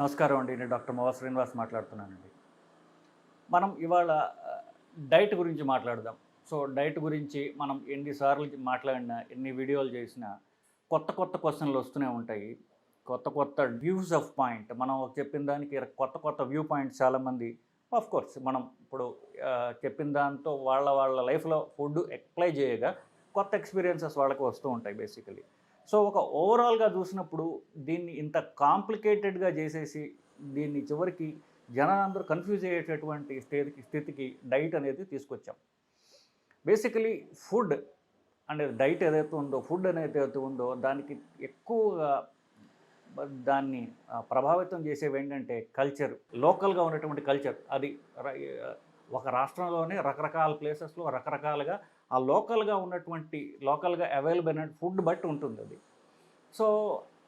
నమస్కారం అండి. నేను డాక్టర్ మోవా శ్రీనివాస్ మాట్లాడుతున్నానండి. మనం ఇవాళ డైట్ గురించి మాట్లాడదాం. సో డైట్ గురించి మనం ఎన్నిసార్లు మాట్లాడినా ఎన్ని వీడియోలు చేసినా కొత్త కొత్త క్వశ్చన్లు వస్తూనే ఉంటాయి. కొత్త కొత్త వ్యూస్ ఆఫ్ పాయింట్. మనం చెప్పిన దానికి కొత్త కొత్త వ్యూ పాయింట్స్ చాలామంది ఆఫ్ కోర్స్ మనం ఇప్పుడు చెప్పిన దాంతో వాళ్ళ వాళ్ళ లైఫ్లో ఫుడ్ అప్లై చేయగా కొత్త ఎక్స్పీరియన్సెస్ వాళ్ళకి వస్తూ ఉంటాయి బేసికలీ సో ఒక ఓవరాల్గా చూసినప్పుడు దీన్ని ఇంత కాంప్లికేటెడ్గా చేసేసి దీన్ని చివరికి జనాలందరూ కన్ఫ్యూజ్ అయ్యేటటువంటి స్థితికి స్థితికి డైట్ అనేది తీసుకొచ్చాం. బేసికలీ ఫుడ్ అనేది డైట్ ఏదైతే ఉందో ఫుడ్ అనేది ఏదైతే ఉందో దానికి ఎక్కువగా దాన్ని ప్రభావితం చేసేవి ఏంటంటే కల్చర్ లోకల్గా ఉన్నటువంటి కల్చర్ అది ఒక రాష్ట్రంలోనే రకరకాల ప్లేసెస్లో రకరకాలుగా ఆ లోకల్గా ఉన్నటువంటి లోకల్గా అవైలబుల్ అయిన ఫుడ్ బట్టి ఉంటుంది అది. సో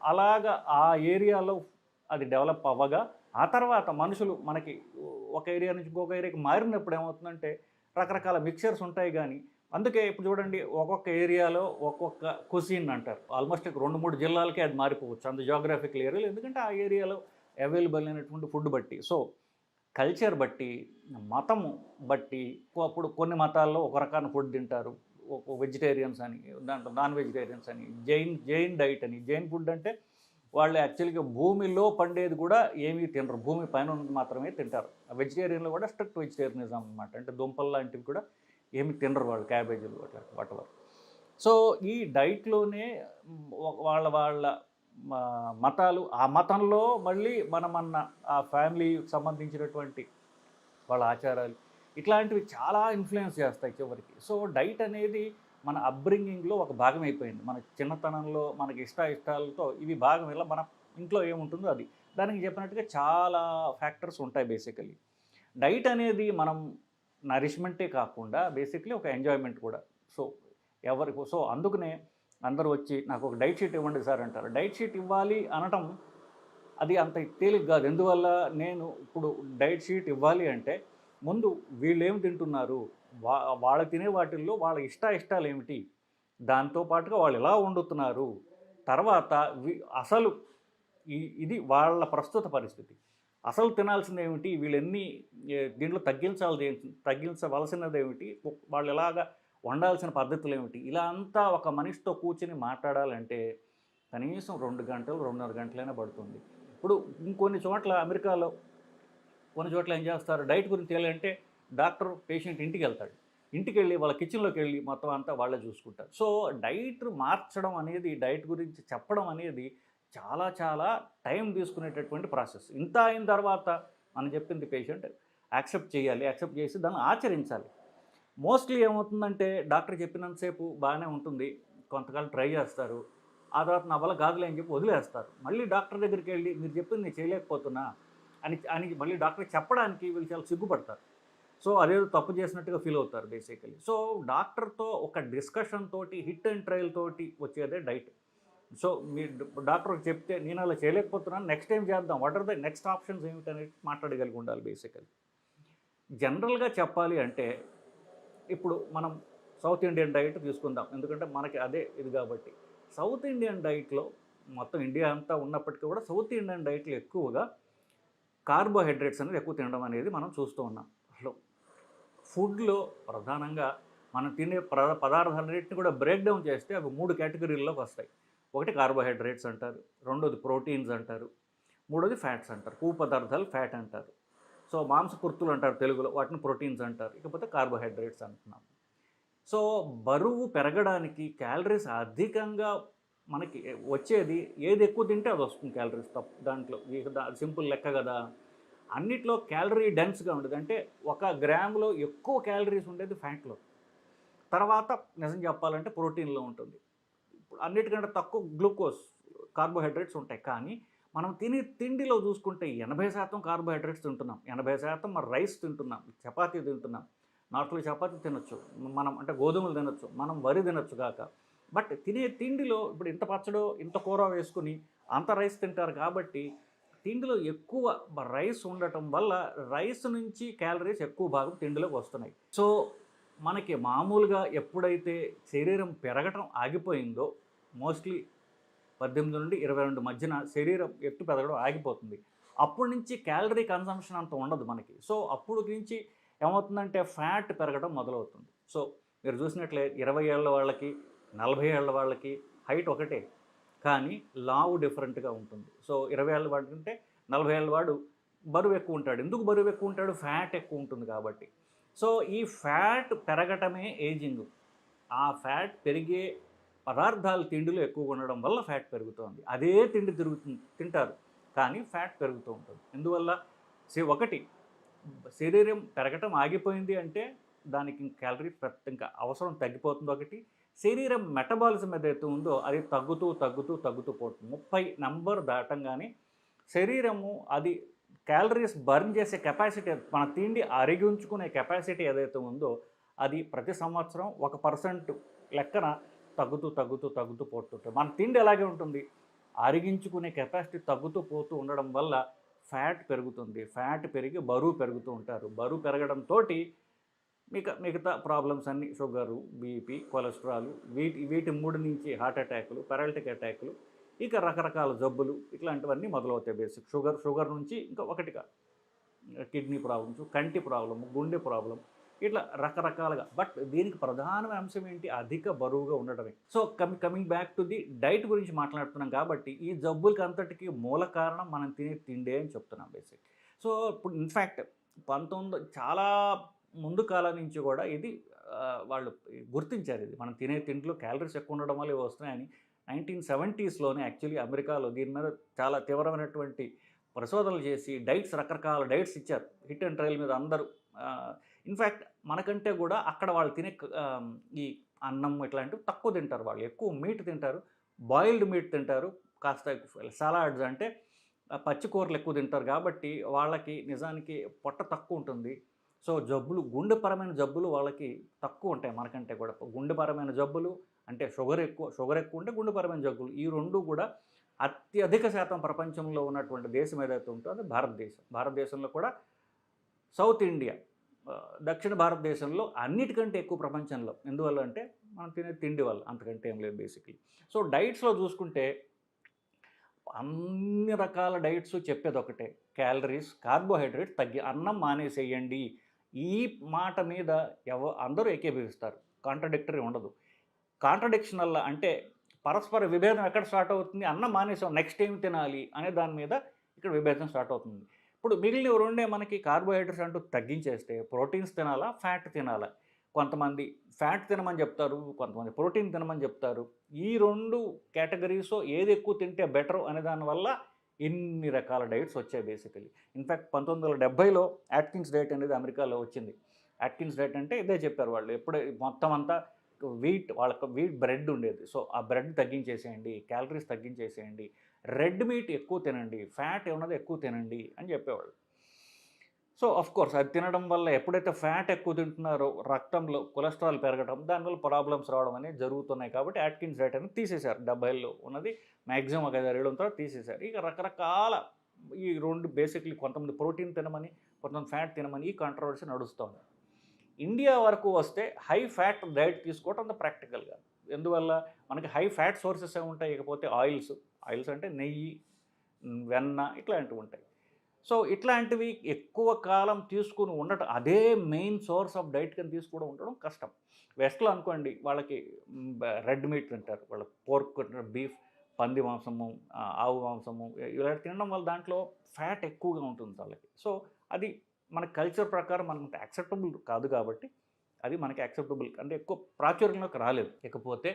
అలాగా ఆ ఏరియాలో అది డెవలప్ అవ్వగా ఆ తర్వాత మనుషులు మనకి ఒక ఏరియా నుంచి ఇంకొక ఏరియాకి మారినప్పుడు ఏమవుతుందంటే రకరకాల మిక్చర్స్ ఉంటాయి కానీ అందుకే ఇప్పుడు చూడండి ఒక్కొక్క ఏరియాలో ఒక్కొక్క కుసిన్ అంటారు. ఆల్మోస్ట్ రెండు మూడు జిల్లాలకే అది మారిపోవచ్చు అంత జోగ్రఫికల్ ఏరియాలో ఎందుకంటే ఆ ఏరియాలో అవైలబుల్ అయినటువంటి ఫుడ్ బట్టి. సో కల్చర్ బట్టి మతము బట్టి అప్పుడు కొన్ని మతాల్లో ఒక రకమైన ఫుడ్ తింటారు. వెజిటేరియన్స్ అని దాంట్లో నాన్ వెజిటేరియన్స్ అని జైన్ జైన్ డైట్ అని. జైన్ ఫుడ్ అంటే వాళ్ళు యాక్చువల్గా భూమిలో పండేది కూడా ఏమీ తినరు. భూమి పైన ఉన్నది మాత్రమే తింటారు. వెజిటేరియన్లో కూడా స్ట్రిక్ట్ వెజిటేరియనిజం అనమాట అంటే దుంపలు లాంటివి కూడా ఏమి తినరు వాళ్ళు క్యాబేజీలు అట్లా వాటవర్ సో ఈ డైట్లోనే వాళ్ళ వాళ్ళ మతాలు ఆ మతంలో మళ్ళీ మనమన్న ఆ ఫ్యామిలీకి సంబంధించినటువంటి వాళ్ళ ఆచారాలు ఇట్లాంటివి చాలా ఇన్ఫ్లుయెన్స్ చేస్తాయి చివరికి. సో డైట్ అనేది మన అప్బ్రింగింగ్లో ఒక భాగం అయిపోయింది. మన చిన్నతనంలో మనకి ఇష్ట ఇష్టాలతో ఇవి భాగం ఇలా మన ఇంట్లో ఏముంటుందో అది. దానికి చెప్పినట్టుగా చాలా ఫ్యాక్టర్స్ ఉంటాయి బేసికలీ డైట్ అనేది మనం నరిష్మెంటే కాకుండా బేసిక్లీ ఒక ఎంజాయ్మెంట్ కూడా. సో ఎవరికి సో అందుకనే అందరూ వచ్చి నాకు ఒక డైట్ షీట్ ఇవ్వండి సార్ అంటారు. డైట్ షీట్ ఇవ్వాలి అనటం అది అంత తేలిక కాదు. ఎందువల్ల నేను ఇప్పుడు డైట్ షీట్ ఇవ్వాలి అంటే ముందు వీళ్ళు ఏం తింటున్నారు? వా వాళ్ళు తినే వాటిల్లో వాళ్ళ ఇష్ట ఇష్టాలు ఏమిటి? దాంతో పాటుగా వాళ్ళు ఎలా వండుతున్నారు? తర్వాత అసలు ఈ ఇది వాళ్ళ ప్రస్తుత పరిస్థితి. అసలు తినాల్సింది ఏమిటి వీళ్ళన్ని దీంట్లో తగ్గించాలి తగ్గించవలసినది ఏమిటి వాళ్ళు ఎలాగా వండాల్సిన పద్ధతులు ఏమిటి ఇలా అంతా ఒక మనిషితో కూర్చుని మాట్లాడాలంటే కనీసం రెండు గంటలు రెండున్నర గంటలైనా పడుతుంది. ఇప్పుడు ఇంకొన్ని చోట్ల అమెరికాలో కొన్ని చోట్ల ఏం చేస్తారు? డైట్ గురించి తెలియాలంటే డాక్టర్ పేషెంట్ ఇంటికి వెళ్తాడు ఇంటికి వెళ్ళి వాళ్ళ కిచెన్లోకి వెళ్ళి మొత్తం అంతా వాళ్ళే చూసుకుంటారు. సో డైట్ మార్చడం అనేది డైట్ గురించి చెప్పడం అనేది చాలా చాలా టైం తీసుకునేటటువంటి ప్రాసెస్. ఇంత అయిన తర్వాత మనం చెప్పింది పేషెంట్ యాక్సెప్ట్ చేయాలి యాక్సెప్ట్ చేసి దాన్ని ఆచరించాలి. మోస్ట్లీ ఏమవుతుందంటే డాక్టర్ చెప్పినంతసేపు బాగానే ఉంటుంది. కొంతకాలం ట్రై చేస్తారు. ఆ తర్వాత నా వల్ల కాదులే అని చెప్పి వదిలేస్తారు. మళ్ళీ డాక్టర్ దగ్గరికి వెళ్ళి మీరు చెప్పింది నేను చేయలేకపోతున్నా అని అని మళ్ళీ డాక్టర్ చెప్పడానికి వీళ్ళు చాలా సిగ్గుపడతారు. సో అదేదో తప్పు చేసినట్టుగా ఫీల్ అవుతారు బేసికలీ సో డాక్టర్తో ఒక డిస్కషన్ తోటి హిట్ అండ్ ట్రయల్ తోటి వచ్చేదే డైట్. సో మీ డాక్టర్ చెప్తే నేను అలా చేయలేకపోతున్నాను నెక్స్ట్ టైం చేద్దాం. What are the next options ఏమిటనేది మాట్లాడగలిగి ఉండాలి బేసికలీ జనరల్గా చెప్పాలి అంటే ఇప్పుడు మనం సౌత్ ఇండియన్ డైట్ తీసుకుందాం. ఎందుకంటే మనకి అదే ఇది కాబట్టి. సౌత్ ఇండియన్ డైట్లో మొత్తం ఇండియా అంతా ఉన్నప్పటికీ కూడా సౌత్ ఇండియన్ డైట్లో ఎక్కువగా కార్బోహైడ్రేట్స్ అనేది ఎక్కువ తినడం అనేది మనం చూస్తూ ఉన్నాం. అసలు ఫుడ్లో ప్రధానంగా మనం తినే ప్ర పదార్థాలన్నింటిని కూడా బ్రేక్ డౌన్ చేస్తే అవి మూడు కేటగిరీల్లోకి వస్తాయి. ఒకటి కార్బోహైడ్రేట్స్ అంటారు రెండోది ప్రోటీన్స్ అంటారు మూడోది ఫ్యాట్స్ అంటారు. కొవ్వు పదార్థాలు ఫ్యాట్ అంటారు. సో మాంసకృతులు అంటారు తెలుగులో వాటిని ప్రోటీన్స్ అంటారు ఇకపోతే కార్బోహైడ్రేట్స్ అంటున్నాం సో బరువు పెరగడానికి క్యాలరీస్ అధికంగా మనకి వచ్చేది ఏది ఎక్కువ తింటే అది వస్తుంది క్యాలరీస్ తప్పు దాంట్లో. సింపుల్ లెక్క కదా. అన్నిట్లో క్యాలరీ డెన్స్గా ఉండేది. అంటే ఒక గ్రాములో ఎక్కువ క్యాలరీస్ ఉండేది ఫ్యాట్లో. తర్వాత నిజం చెప్పాలంటే ప్రోటీన్లో ఉంటుంది. ఇప్పుడు అన్నిటికంటే తక్కువ గ్లూకోజ్ కార్బోహైడ్రేట్స్ ఉంటాయి. కానీ మనం తినే తిండిలో చూసుకుంటే ఎనభై శాతం కార్బోహైడ్రేట్స్ తింటున్నాం. ఎనభై శాతం మన రైస్ తింటున్నాం. చపాతీ తింటున్నాం. నార్త్లో చపాతీ తినొచ్చు. మనం అంటే గోధుమలు తినొచ్చు. మనం వరి తినొచ్చు కాక. బట్ తినే తిండిలో ఇప్పుడు ఇంత పచ్చడో ఇంత కూర వేసుకుని అంత రైస్ తింటారు కాబట్టి తిండిలో ఎక్కువ రైస్ ఉండటం వల్ల రైస్ నుంచి క్యాలరీస్ ఎక్కువ భాగం తిండిలోకి వస్తున్నాయి. సో మనకి మామూలుగా ఎప్పుడైతే శరీరం పెరగటం ఆగిపోయిందో మోస్ట్లీ పద్దెనిమిది నుండి ఇరవై రెండు మధ్యన శరీరం ఎత్తు పెరగడం ఆగిపోతుంది. అప్పటి నుంచి క్యాలరీ కన్సంప్షన్ అంత ఉండదు మనకి. సో అప్పుడు నుంచి ఏమవుతుందంటే ఫ్యాట్ పెరగడం మొదలవుతుంది. సో మీరు చూసినట్లే ఇరవై ఏళ్ళ వాళ్ళకి నలభై ఏళ్ళ వాళ్ళకి హైట్ ఒకటే. కానీ లావు డిఫరెంట్గా ఉంటుంది. సో ఇరవై ఏళ్ళ వాడు అంటే నలభై ఏళ్ళ వాడు బరువు ఎక్కువ ఉంటాడు. ఎందుకు బరువు ఎక్కువ ఉంటాడు? ఫ్యాట్ ఎక్కువ ఉంటుంది కాబట్టి. సో ఈ ఫ్యాట్ పెరగటమే ఏజింగ్ ఆ ఫ్యాట్ పెరిగే పదార్థాలు తిండిలో ఎక్కువగా ఉండడం వల్ల ఫ్యాట్ పెరుగుతుంది. అదే తిండి తిరుగుతుంది తింటారు. కానీ ఫ్యాట్ పెరుగుతూ ఉంటుంది. ఎందువల్ల? సే ఒకటి శరీరం పెరగటం ఆగిపోయింది అంటే దానికి క్యాలరీ ఇంకా అవసరం తగ్గిపోతుంది ఒకటి. శరీరం మెటబాలిజం ఏదైతే ఉందో అది తగ్గుతూ తగ్గుతూ తగ్గుతూ పోతుంది. ముప్పై నంబర్ దాటంగానే శరీరము అది క్యాలరీస్ బర్న్ చేసే కెపాసిటీ మన తిండి అరిగించుకునే కెపాసిటీ ఏదైతే ఉందో అది ప్రతి సంవత్సరం ఒక పర్సెంట్ లెక్కన తగ్గుతూ తగ్గుతూ తగ్గుతూ పోతుంటాయి మన తిండి ఎలాగే ఉంటుంది? అరిగించుకునే కెపాసిటీ తగ్గుతూ పోతూ ఉండడం వల్ల ఫ్యాట్ పెరుగుతుంది. ఫ్యాట్ పెరిగి బరువు పెరుగుతూ ఉంటారు. బరువు పెరగడంతో మిగతా మిగతా ప్రాబ్లమ్స్ అన్నీ షుగరు బీపీ కొలెస్ట్రాల్ వీటి వీటి మూడు నుంచి హార్ట్ అటాకులు పెరాలిటిక్ అటాకులు ఇక రకరకాల జబ్బులు ఇట్లాంటివన్నీ మొదలవుతాయి బేసిక్. షుగర్ షుగర్ నుంచి ఇంకా ఒకటిగా. కిడ్నీ ప్రాబ్లమ్స్ కంటి ప్రాబ్లము గుండె ప్రాబ్లం ఇట్లా రకరకాలుగా. బట్ దీనికి ప్రధానమైన అంశం ఏంటి? అధిక బరువుగా ఉండడమే so కమి coming back to the diet గురించి మాట్లాడుతున్నాం కాబట్టి ఈ జబ్బులకి అంతటికి మూల కారణం మనం తినే తిండే అని చెప్తున్నాం బేసిక్. సో ఇప్పుడు ఇన్ఫ్యాక్ట్ పంతొమ్మిది చాలా ముందు కాలం నుంచి కూడా ఇది వాళ్ళు గుర్తించారు ఇది. మనం తినే తిండిలో క్యాలరీస్ ఎక్కువ ఉండడం వల్ల ఇవి వస్తున్నాయని నైన్టీన్ సెవెంటీస్లోనే యాక్చువల్లీ అమెరికాలో దీని మీద చాలా తీవ్రమైనటువంటి పరిశోధనలు చేసి డైట్స్ రకరకాల డైట్స్ ఇచ్చారు. హిట్ అండ్ ట్రయల్ మీద అందరూ ఇన్ఫ్యాక్ట్ మనకంటే కూడా అక్కడ వాళ్ళు తినే ఈ అన్నం ఇట్లాంటివి తక్కువ తింటారు వాళ్ళు. ఎక్కువ మీట్ తింటారు బాయిల్డ్ మీట్ తింటారు కాస్త సలాడ్స్ అంటే పచ్చి కూరలు ఎక్కువ తింటారు కాబట్టి వాళ్ళకి నిజానికి పొట్ట తక్కువ ఉంటుంది. సో జబ్బులు గుండెపరమైన జబ్బులు వాళ్ళకి తక్కువ ఉంటాయి మనకంటే కూడా. గుండెపరమైన జబ్బులు అంటే షుగర్ ఎక్కువ షుగర్ ఎక్కువ ఉంటే గుండెపరమైన జబ్బులు. ఈ రెండు కూడా అత్యధిక శాతం ప్రపంచంలో ఉన్నటువంటి దేశం ఏదైతే ఉంటుందో అది భారతదేశం. భారతదేశంలో కూడా సౌత్ ఇండియా దక్షిణ భారతదేశంలో అన్నిటికంటే ఎక్కువ ప్రపంచంలో ఎందువల్ల అంటే మనం తినే తిండి వల్ల అంతకంటే ఏం లేదు బేసిక్లీ సో డైట్స్లో చూసుకుంటే అన్ని రకాల డైట్స్ చెప్పేది ఒకటే క్యాలరీస్ కార్బోహైడ్రేట్ తగ్గి అన్నం మానేసేయండి. ఈ మాట మీద ఎవ అందరూ ఏకీభవిస్తారు. కాంట్రడిక్టరీ ఉండదు. కాంట్రడిక్షనల్ అంటే పరస్పర విభేదం ఎక్కడ స్టార్ట్ అవుతుంది? అన్నం మానేసాం నెక్స్ట్ ఏం తినాలి? అనే దాని మీద ఇక్కడ విభేదం స్టార్ట్ అవుతుంది. ఇప్పుడు మిగిలిన రెండే మనకి కార్బోహైడ్రేట్స్ అంటూ తగ్గించేస్తే ప్రోటీన్స్ తినాలా ఫ్యాట్ తినాలా? కొంతమంది ఫ్యాట్ తినమని చెప్తారు కొంతమంది ప్రోటీన్ తినమని చెప్తారు. ఈ రెండు కేటగిరీస్ ఏది ఎక్కువ తింటే బెటర్ అనే దానివల్ల ఇన్ని రకాల డైట్స్ వచ్చాయి బేసికలీ ఇన్ఫ్యాక్ట్ పంతొమ్మిది వందల డెబ్బైలో యాట్కిన్స్ డైట్ అనేది అమెరికాలో వచ్చింది. యాట్కిన్స్ డైట్ అంటే ఇదే చెప్పారు వాళ్ళు. ఎప్పుడే మొత్తం అంతా వీట్ వాళ్ళకి వీట్ బ్రెడ్ ఉండేది. సో ఆ బ్రెడ్ తగ్గించేసేయండి క్యాలరీస్ తగ్గించేసేయండి రెడ్ మీట్ ఎక్కువ తినండి ఫ్యాట్ ఏమన్నది ఎక్కువ తినండి అని చెప్పేవాళ్ళు. సో అఫ్ కోర్స్ అది తినడం వల్ల ఎప్పుడైతే ఫ్యాట్ ఎక్కువ తింటున్నారో రక్తంలో కొలెస్ట్రాల్ పెరగడం దానివల్ల ప్రాబ్లమ్స్ రావడం అనేది జరుగుతున్నాయి కాబట్టి యాట్కిన్స్ డైట్ అనేది తీసేశారు. డెబ్బైలో ఉన్నది మ్యాక్సిమం ఒక ఐదారు తర్వాత తీసేశారు. ఇక రకరకాల ఈ రెండు బేసిక్లీ కొంతమంది ప్రోటీన్ తినమని కొంతమంది ఫ్యాట్ తినమని ఈ కాంట్రవర్సీ నడుస్తుంది. ఇండియా వరకు వస్తే హై ఫ్యాట్ డైట్ తీసుకోవటం అంత ప్రాక్టికల్గా. ఎందువల్ల? మనకి హై ఫ్యాట్ సోర్సెస్ ఉంటాయి ఇకపోతే ఆయిల్స్. ఆయిల్స్ అంటే నెయ్యి వెన్న ఇట్లాంటివి ఉంటాయి. సో ఇట్లాంటివి ఎక్కువ కాలం తీసుకుని ఉండటం అదే మెయిన్ సోర్స్ ఆఫ్ డైట్ కింద తీసుకోవడం ఉండడం కష్టం. వెస్ట్లో అనుకోండి వాళ్ళకి రెడ్ మీట్ తింటారు. వాళ్ళ పోర్క్ తింటారు బీఫ్ పంది మాంసము ఆవు మాంసము ఇలా తినడం వల్ల దాంట్లో ఫ్యాట్ ఎక్కువగా ఉంటుంది వాళ్ళకి. సో అది మన కల్చర్ ప్రకారం మనకు యాక్సెప్టబుల్ కాదు కాబట్టి అది మనకి యాక్సెప్టబుల్. అంటే ఎక్కువ ప్రాచుర్యంలోకి రాలేదు. ఇకపోతే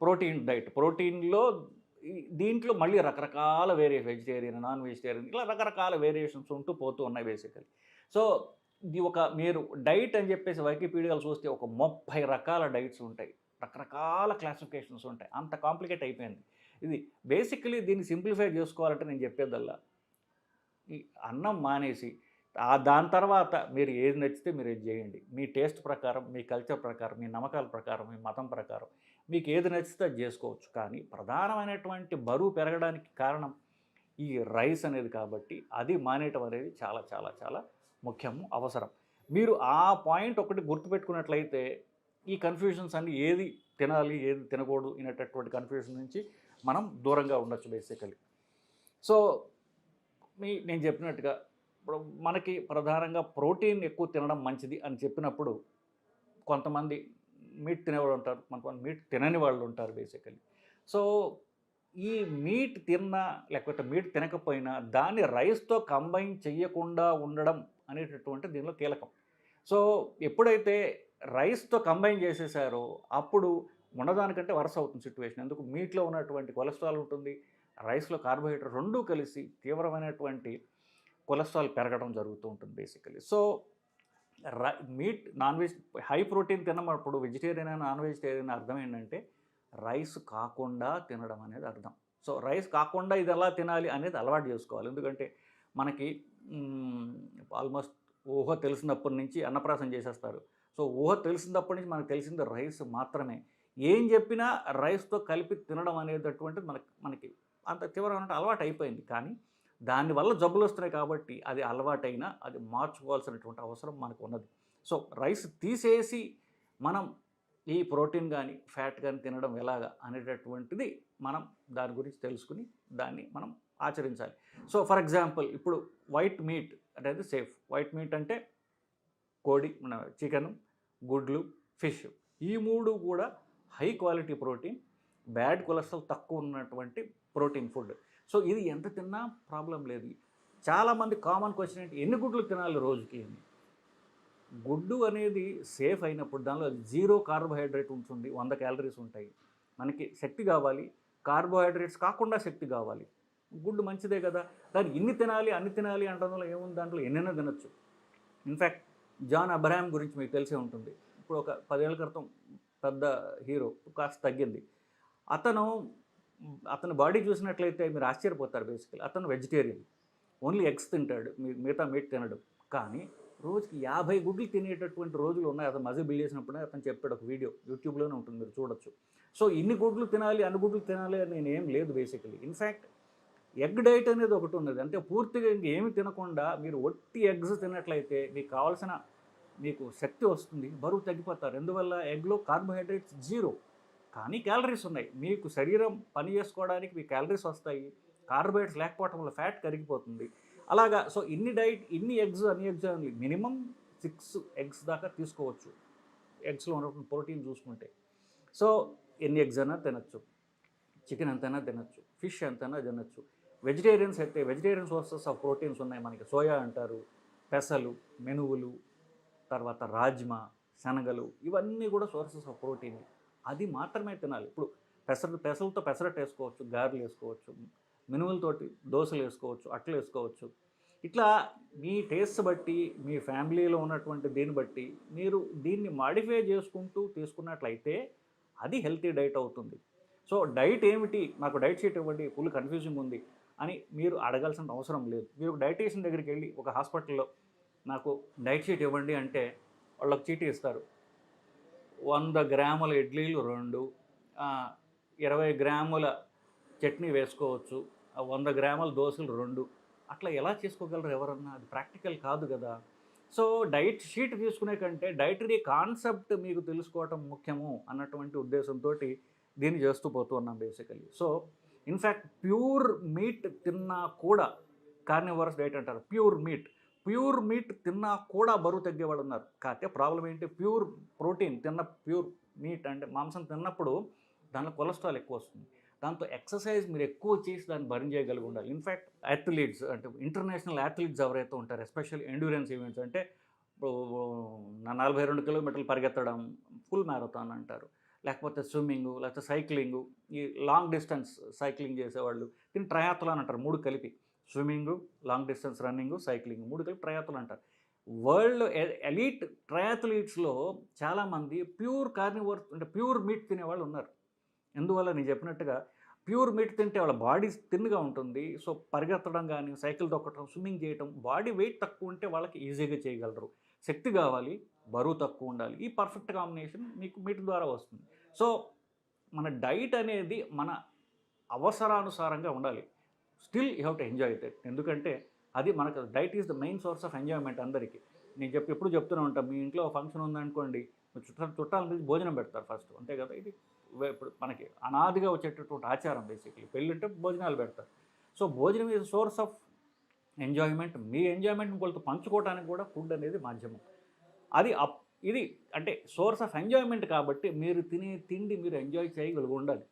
ప్రోటీన్ డైట్ ప్రోటీన్లో దీంట్లో మళ్ళీ రకరకాల వేరియ వెజిటేరియన్ నాన్ వెజిటేరియన్ ఇలా రకరకాల వేరియేషన్స్ ఉంటూ పోతూ ఉన్నాయి బేసికలీ సో ఇది ఒక మీరు డైట్ అని చెప్పేసి వైకిపీడియాలు చూస్తే ఒక ముప్పై రకాల డైట్స్ ఉంటాయి. రకరకాల క్లాసిఫికేషన్స్ ఉంటాయి. అంత కాంప్లికేట్ అయిపోయింది. ఇది బేసికలీ దీన్ని సింప్లిఫై చేసుకోవాలంటే నేను చెప్పేదల్లా. ఈ అన్నం మానేసి ఆ దాని తర్వాత మీరు ఏది నచ్చితే మీరు ఏది చేయండి. మీ టేస్ట్ ప్రకారం మీ కల్చర్ ప్రకారం మీ నమ్మకాల ప్రకారం మీ మతం ప్రకారం. మీకు ఏది నచ్చితే అది చేసుకోవచ్చు. కానీ ప్రధానమైనటువంటి బరువు పెరగడానికి కారణం ఈ రైస్ అనేది కాబట్టి అది మానేయటం అనేది చాలా చాలా చాలా ముఖ్యము అవసరం. మీరు ఆ పాయింట్ ఒకటి గుర్తుపెట్టుకున్నట్లయితే ఈ కన్ఫ్యూజన్స్ అన్ని ఏది తినాలి ఏది తినకూడదు అనేటటువంటి కన్ఫ్యూజన్ నుంచి మనం దూరంగా ఉండొచ్చు బేసికలీ. సో మీ నేను చెప్పినట్టుగా ఇప్పుడు మనకి ప్రధానంగా ప్రోటీన్ ఎక్కువ తినడం మంచిది అని చెప్పినప్పుడు కొంతమంది మీట్ తినేవాళ్ళు ఉంటారు కొంతమంది మీట్ తినని వాళ్ళు ఉంటారు బేసికలీ సో ఈ మీట్ తిన్నా లేకపోతే మీట్ తినకపోయినా దాన్ని రైస్తో కంబైన్ చేయకుండా ఉండడం అనేటటువంటి దీనిలో కీలకం. సో ఎప్పుడైతే రైస్తో కంబైన్ చేసేసారో అప్పుడు ఉండదానికంటే వరుస అవుతుంది సిచ్యువేషన్ ఎందుకు? మీట్లో ఉన్నటువంటి కొలెస్ట్రాల్ ఉంటుంది రైస్లో కార్బోహైడ్రేట్ రెండూ కలిసి తీవ్రమైనటువంటి కొలెస్ట్రాల్ పెరగడం జరుగుతూ ఉంటుంది basically so meat non veg high protein తిన్నప్పుడు వెజిటేరియన్ నాన్ వెజిటేరియన్ అర్థం ఏంటంటే రైస్ కాకుండా తినడం అనేది అర్థం. సో రైస్ కాకుండా ఇది ఎలా తినాలి అనేది అలవాటు చేసుకోవాలి. ఎందుకంటే మనకి ఆల్మోస్ట్ ఊహ తెలిసినప్పటి నుంచి అన్నప్రాసం చేసేస్తారు. సో ఊహ తెలిసినప్పటి నుంచి మనకు తెలిసింది రైస్ మాత్రమే. ఏం చెప్పినా రైస్తో కలిపి తినడం అనేటటువంటిది మనకి మనకి అంత తీవ్రంగా అలవాటు అయిపోయింది. కానీ దానివల్ల జబ్బులు వస్తున్నాయి కాబట్టి అది అలవాటైనా అది మార్చుకోవాల్సినటువంటి అవసరం మనకు ఉన్నది సో రైస్ తీసేసి మనం ఈ ప్రోటీన్ కానీ ఫ్యాట్ కానీ తినడం ఎలాగా అనేటటువంటిది మనం దాని గురించి తెలుసుకుని దాన్ని మనం ఆచరించాలి. సో ఫర్ ఎగ్జాంపుల్ ఇప్పుడు వైట్ మీట్ అనేది సేఫ్. వైట్ మీట్ అంటే కోడి మన చికెన్ గుడ్లు ఫిష్ ఈ మూడు కూడా high quality protein bad cholesterol తక్కువ ఉన్నటువంటి ప్రోటీన్ ఫుడ్. సో ఇది ఎంత తిన్నా ప్రాబ్లం లేదు. చాలామంది కామన్ క్వశ్చన్ ఏంటి ఎన్ని గుడ్లు తినాలి రోజుకి అని. గుడ్డు అనేది సేఫ్ అయినప్పుడు దానిలో జీరో కార్బోహైడ్రేట్ ఉంటుంది వంద క్యాలరీస్ ఉంటాయి. మనకి శక్తి కావాలి కార్బోహైడ్రేట్స్ కాకుండా శక్తి కావాలి. గుడ్డు మంచిదే కదా. దాన్ని ఇన్ని తినాలి అన్ని తినాలి అంటంలో ఏముంది దాంట్లో? ఎన్నైనా తినచ్చు. ఇన్ఫ్యాక్ట్ జాన్ అబ్రహాం గురించి మీకు తెలిసే ఉంటుంది. ఇప్పుడు ఒక పదేళ్ళ క్రితం పెద్ద హీరో కాస్త తగ్గింది. అతను అతని బాడీ చూసినట్లయితే మీరు ఆశ్చర్యపోతారు బేసికలీ. అతను వెజిటేరియన్. ఓన్లీ ఎగ్స్ తింటాడు. మిగతా మీట్ తినడు. కానీ రోజుకి యాభై గుడ్లు తినేటటువంటి రోజులు ఉన్నాయి. అతను మజా బిల్ చేసినప్పుడే అతను చెప్పాడు ఒక వీడియో. యూట్యూబ్లోనే ఉంటుంది. మీరు చూడొచ్చు. సో ఇన్ని గుడ్లు తినాలి అన్ని గుడ్లు తినాలి అని నేను ఏం లేదు బేసికలీ. ఇన్ఫ్యాక్ట్ ఎగ్ డైట్ అనేది ఒకటి ఉన్నది. అంటే పూర్తిగా ఇంకేమి తినకుండా మీరు ఒట్టి ఎగ్స్ తిన్నట్లయితే మీకు కావాల్సిన మీకు శక్తి వస్తుంది. బరువు తగ్గిపోతారు. ఎందువల్ల? ఎగ్లో కార్బోహైడ్రేట్స్ జీరో. కానీ క్యాలరీస్ ఉన్నాయి. మీకు శరీరం పని చేసుకోవడానికి మీ క్యాలరీస్ వస్తాయి. కార్బోహైడ్రేట్స్ లేకపోవటం వల్ల ఫ్యాట్ కరిగిపోతుంది. అలాగా సో ఇన్ని డైట్ ఇన్ని ఎగ్స్ అన్ని ఎగ్స్ అని మినిమం సిక్స్ ఎగ్స్ దాకా తీసుకోవచ్చు. ఎగ్స్లో ఉన్నటువంటి ప్రోటీన్ చూసుకుంటే. సో ఎన్ని ఎగ్స్ అయినా తినచ్చు. చికెన్ ఎంతైనా తినచ్చు. ఫిష్ ఎంతైనా తినచ్చు. వెజిటేరియన్స్ అయితే వెజిటేరియన్ సోర్సెస్ ఆఫ్ ప్రోటీన్స్ ఉన్నాయి. మనకి సోయా అంటారు పెసలు మెనువులు తర్వాత రాజ్మా శనగలు ఇవన్నీ కూడా సోర్సెస్ ఆఫ్ ప్రోటీన్ అది మాత్రమే తినాలి. ఇప్పుడు పెసర పెసలతో పెసరట్టు వేసుకోవచ్చు గారెలు వేసుకోవచ్చు మినుములతోటి దోశలు వేసుకోవచ్చు అట్లు వేసుకోవచ్చు. ఇట్లా మీ టేస్ట్ బట్టి మీ ఫ్యామిలీలో ఉన్నటువంటి దీన్ని బట్టి మీరు దీన్ని మాడిఫై చేసుకుంటూ తీసుకున్నట్లయితే అది హెల్తీ డైట్ అవుతుంది. సో డైట్ ఏమిటి? నాకు డైట్ షీట్ ఇవ్వండి ఫుల్ కన్ఫ్యూజింగ్ ఉంది అని మీరు అడగాల్సిన అవసరం లేదు. మీరు ఒక డైటీషియన్ దగ్గరికి వెళ్ళి ఒక హాస్పిటల్లో నాకు డైట్ షీట్ ఇవ్వండి అంటే వాళ్ళకి చీటీ ఇస్తారు. వంద గ్రాముల ఇడ్లీలు రెండు ఇరవై గ్రాముల చట్నీ వేసుకోవచ్చు వంద గ్రాముల దోశలు రెండు. అట్లా ఎలా చేసుకోగలరు ఎవరన్నా? అది ప్రాక్టికల్ కాదు కదా. సో డైట్ షీట్ తీసుకునే కంటే డైటరీ కాన్సెప్ట్ మీకు తెలుసుకోవటం ముఖ్యము అన్నటువంటి ఉద్దేశంతో దీన్ని చేస్తూ పోతూ ఉన్నాం basically so in fact pure meat తిన్నా కూడా కార్నివర్స్ డైట్ అంటారు. Pure meat. ప్యూర్ మీట్ తిన్నా కూడా బరువు తగ్గేవాళ్ళు ఉన్నారు కాకపోతే ప్రాబ్లం ఏంటి? ప్యూర్ ప్రోటీన్ తిన్న ప్యూర్ మీట్ అంటే మాంసం తిన్నప్పుడు దానిలో కొలెస్ట్రాల్ ఎక్కువ వస్తుంది. దాంతో ఎక్సర్సైజ్ మీరు ఎక్కువ చేసి దాన్ని బర్న్ చేయగలిగి ఉండాలి. ఇన్ఫ్యాక్ట్ అథ్లీట్స్ అంటే ఇంటర్నేషనల్ అథ్లీట్స్ ఎవరైతే ఉంటారు ఎస్పెషల్ ఎండ్యూరెన్స్ ఈవెంట్స్ అంటే నా నలభై రెండు కిలోమీటర్లు పరిగెత్తడం ఫుల్ మ్యారథాన్ అంటారు. లేకపోతే స్విమ్మింగ్ లేకపోతే సైక్లింగ్ ఈ లాంగ్ డిస్టెన్స్ సైక్లింగ్ చేసేవాళ్ళు దీన్ని ట్రయాథలాన్ అంటారు మూడు కలిపి. Swimming long distance running cycling మూడు కలిపి ట్రయాతులు అంటారు వరల్డ్ ఎలీట్ ట్రయాథలీట్స్లో చాలామంది ప్యూర్ కార్నివర్ అంటే ప్యూర్ మీట్ తినేవాళ్ళు ఉన్నారు. ఎందువల్ల నేను చెప్పినట్టుగా ప్యూర్ మీట్ తింటే వాళ్ళ బాడీ థిన్గా ఉంటుంది. సో పరిగెత్తడం కానీ సైకిల్ దొక్కడం స్విమ్మింగ్ చేయడం బాడీ వెయిట్ తక్కువ ఉంటే వాళ్ళకి ఈజీగా చేయగలరు. శక్తి కావాలి బరువు తక్కువ ఉండాలి. ఈ పర్ఫెక్ట్ కాంబినేషన్ మీకు మీట్ ద్వారా వస్తుంది. సో మన డైట్ అనేది మన అవసరానుసారంగా ఉండాలి. Still you have to enjoy that ఎందుకంటే అది మనకు diet is the main source of enjoyment అందరికీ. నేను చెప్పి ఎప్పుడు చెప్తూనే ఉంటాను మీ ఇంట్లో ఫంక్షన్ ఉందనుకోండి చుట్టాలు చుట్టాల నుంచి భోజనం పెడతారు ఫస్ట్ అంతే కదా ఇది ఇప్పుడు మనకి అనాదిగా వచ్చేటటువంటి ఆచారం బేసిక్లీ పెళ్ళి అంటే భోజనాలు పెడతారు. సో భోజనం ఈజ్ సోర్స్ ఆఫ్ ఎంజాయ్మెంట్ మీ ఎంజాయ్మెంట్ ఇంకొకరితో పంచుకోవడానికి కూడా ఫుడ్ అనేది మాధ్యమం. అది అప్ ఇది అంటే సోర్స్ ఆఫ్ ఎంజాయ్మెంట్ కాబట్టి మీరు తినే తిండి మీరు ఎంజాయ్ చేయగలిగి ఉండాలి.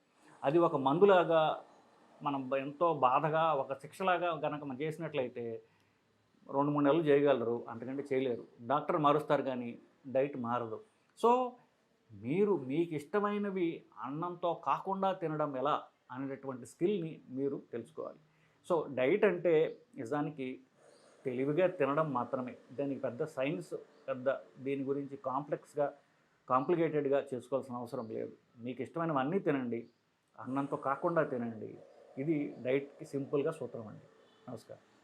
అది ఒక మందులాగా మనం ఎంతో బాధగా ఒక శిక్షలాగా కనుక మనం చేసినట్లయితే రెండు మూడు నెలలు చేయగలరు అంతకంటే చేయలేరు. డాక్టర్ మారుస్తారు కానీ డైట్ మారదు. సో మీరు మీకు ఇష్టమైనవి అన్నంతో కాకుండా తినడం ఎలా అనేటటువంటి స్కిల్ని మీరు తెలుసుకోవాలి. సో డైట్ అంటే నిజానికి తెలివిగా తినడం మాత్రమే. దానికి పెద్ద సైన్స్ పెద్ద దీని గురించి కాంప్లెక్స్గా కాంప్లికేటెడ్గా చేసుకోవాల్సిన అవసరం లేదు. మీకు ఇష్టమైనవన్నీ తినండి. అన్నంతో కాకుండా తినండి. ఇది డైట్కి సింపుల్గా సూత్రం అండి. నమస్కారం.